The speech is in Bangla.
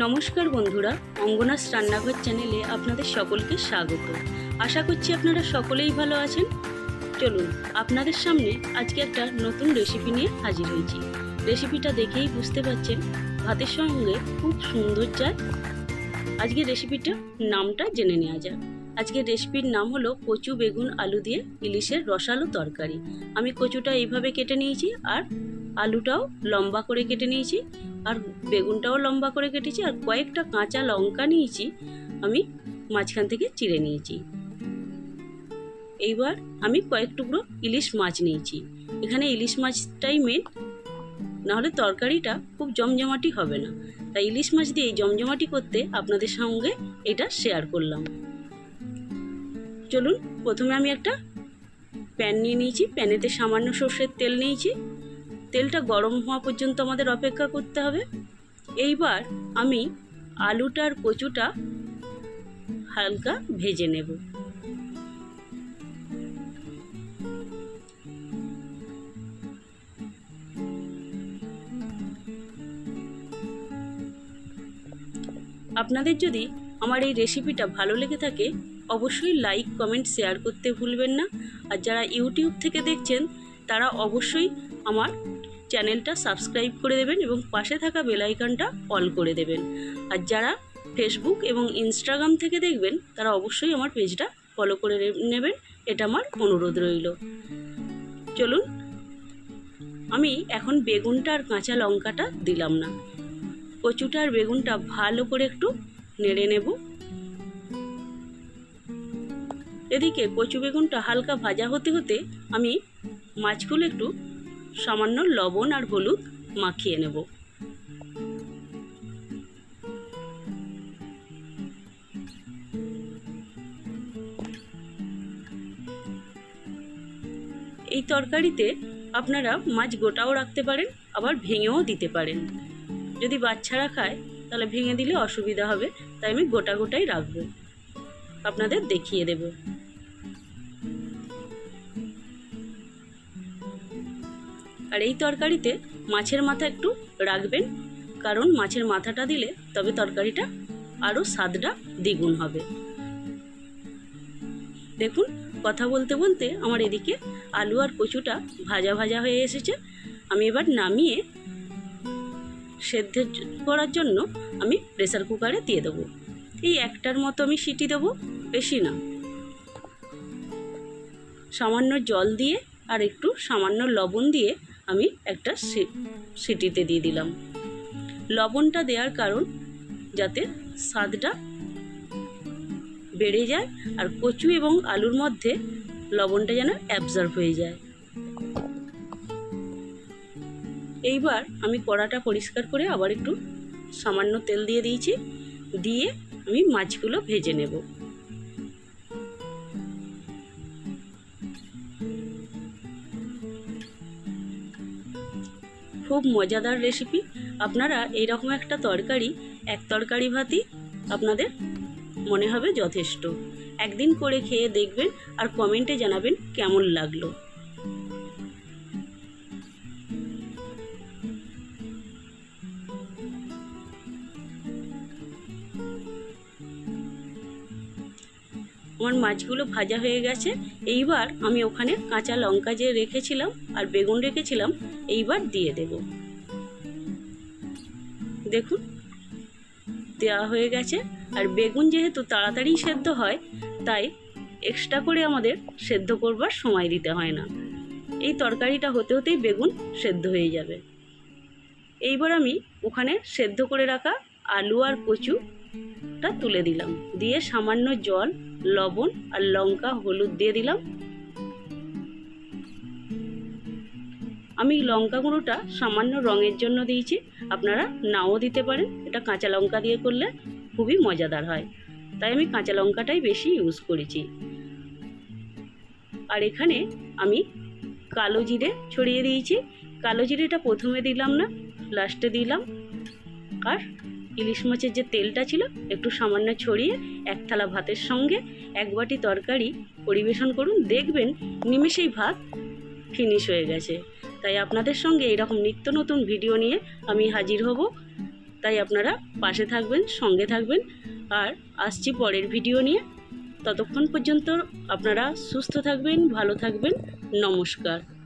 নমস্কার বন্ধুরা অঙ্গনাস রান্নাঘর চ্যানেলে আপনাদের সকলকে স্বাগত। আশা করছি আপনারা সকলেই ভালো আছেন। চলুন, আপনাদের সামনে আজকে একটা নতুন রেসিপি নিয়ে হাজির হয়েছি। রেসিপিটা দেখেই বুঝতে পারছেন, ভাতের সঙ্গে খুব সুন্দর যায় আজকে রেসিপিটা নামটা জেনে নেওয়া যাক। আজকের রেসিপির নাম হলো কচু বেগুন আলু দিয়ে ইলিশের রসালো তরকারি। আমি কচুটা এইভাবে কেটে নিয়েছি আর আলুটাও লম্বা করে কেটে নিয়েছি আর বেগুনটাও লম্বা করে কেটেছি আর কয়েকটা কাঁচা লঙ্কা নিয়েছি আমি মাঝখান থেকে চিড়ে নিয়েছি। এইবার আমি কয়েক টুকরো ইলিশ মাছ নিয়েছি। এখানে ইলিশ মাছটাই মেন নাহলে তরকারিটা খুব জমজমাটি হবে না। তাই ইলিশ মাছ দিয়ে এই জমজমাটি করতে আপনাদের সঙ্গে এটা শেয়ার করলাম। চলুন, প্রথমে আমি একটা প্যান নিয়ে নিয়েছি। প্যানেতে সামান্য সর্ষের তেল নিয়েছি। তেলটা গরম হওয়া পর্যন্ত আমাদের অপেক্ষা করতে হবে। এইবার আমি আলুটার কচুটা হালকা ভেজে নেব। আপনাদের যদি আমার এই রেসিপিটা ভালো লেগে থাকে, অবশ্যই লাইক কমেন্ট শেয়ার করতে ভুলবেন না। আর যারা ইউটিউব থেকে দেখছেন, তারা অবশ্যই আমার চ্যানেলটা সাবস্ক্রাইব করে দেবেন এবং পাশে থাকা বেলাইকনটা অল করে দেবেন। আর যারা ফেসবুক এবং ইনস্টাগ্রাম থেকে দেখবেন, তারা অবশ্যই আমার পেজটা ফলো করে নেবেন। এটা আমার অনুরোধ রইল। চলুন, আমি এখন বেগুনটা আর কাঁচা লঙ্কাটা দিলাম না। কচুটা আর বেগুনটা ভালো করে একটু নেড়ে নেব। এদিকে কচু বেগুনটা হালকা ভাজা হতে হতে আমি মাছগুলো একটু সামান্য লবণ আর হলুদ মাখিয়ে নেব। এই তরকারিতে আপনারা মাছ গোটাও রাখতে পারেন, আবার ভেঙেও দিতে পারেন। যদি বাচ্চারা খায়, তাহলে ভেঙে দিলে অসুবিধা হবে, তাই আমি গোটা গোটাই রাখব। আপনাদের দেখিয়ে দেবো। আর এই তরকারিতে মাছের মাথা একটু রাখবেন, কারণ মাছের মাথাটা দিলে তবে তরকারিটা আরও স্বাদটা দ্বিগুণ হবে। দেখুন, কথা বলতে বলতে আমার এদিকে আলু আর কচুটা ভাজা ভাজা হয়ে এসেছে। আমি এবার নামিয়ে সেদ্ধ করার জন্য আমি প্রেসার কুকারে দিয়ে দেবো। এই একটার মতো আমি সিটি দেবো, বেশি না। সামান্য জল দিয়ে আর একটু সামান্য লবণ দিয়ে আমি একটা সিটিতে দিয়ে দিলাম। লবণটা দেওয়ার কারণ যাতে স্বাদটা বেড়ে যায় আর কচু এবং আলুর মধ্যে লবণটা যেন অ্যাবজর্ব হয়ে যায়। এইবার আমি কড়াটা পরিষ্কার করে আবার একটু সামান্য তেল দিয়ে দিয়েছি, দিয়ে আমি মাছগুলো ভেজে নেব। খুব মজাদার রেসিপি। আপনারা এইরকম একটা তরকারি, এক তরকারি ভাতি আপনাদের মনে হবে যথেষ্ট। একদিন করে খেয়ে দেখবেন আর কমেন্টে জানাবেন কেমন লাগল। আমার মাছগুলো ভাজা হয়ে গেছে। এইবার আমি ওখানে কাঁচা লঙ্কা যে রেখেছিলাম আর বেগুন রেখেছিলাম, এইবার দিয়ে দেব। দেখুন, দেওয়া হয়ে গেছে। আর বেগুন যেহেতু তাড়াতাড়ি সেদ্ধ হয়, তাই এক্সট্রা করে আমাদের সেদ্ধ করবার সময় দিতে হয় না। এই তরকারিটা হতে হতেই বেগুন সেদ্ধ হয়ে যাবে। এইবার আমি ওখানে সেদ্ধ করে রাখা আলু আর কচুটা তুলে দিলাম। দিয়ে সামান্য জল, লবণ আর লঙ্কা, হলুদ দিয়ে দিলাম। আমি লঙ্কা গুঁড়োটা সামান্য রঙের জন্য দিয়েছি। আপনারা নাও দিতে পারেন। এটা কাঁচা লঙ্কা দিয়ে করলে খুবই মজাদার হয়। তাই আমি কাঁচা লঙ্কাটাই বেশি ইউজ করেছি। আর এখানে আমি কালো জিরে ছড়িয়ে দিয়েছি। কালো জিরেটা প্রথমে দিলাম না লাস্টে দিলাম। আর ইলিশ মাছের যে তেলটা ছিল, একটু সামান্য ছড়িয়ে এক থালা ভাতের সঙ্গে এক বাটি তরকারি পরিবেশন করুন। দেখবেন নিমেষেই ভাত ফিনিশ হয়ে গেছে। তাই আপনাদের সঙ্গে এরকম নিত্য নতুন ভিডিও নিয়ে আমি হাজির হব। তাই আপনারা পাশে থাকবেন, সঙ্গে থাকবেন। আর আসছি পরের ভিডিও নিয়ে। ততক্ষণ পর্যন্ত আপনারা সুস্থ থাকবেন, ভালো থাকবেন। নমস্কার।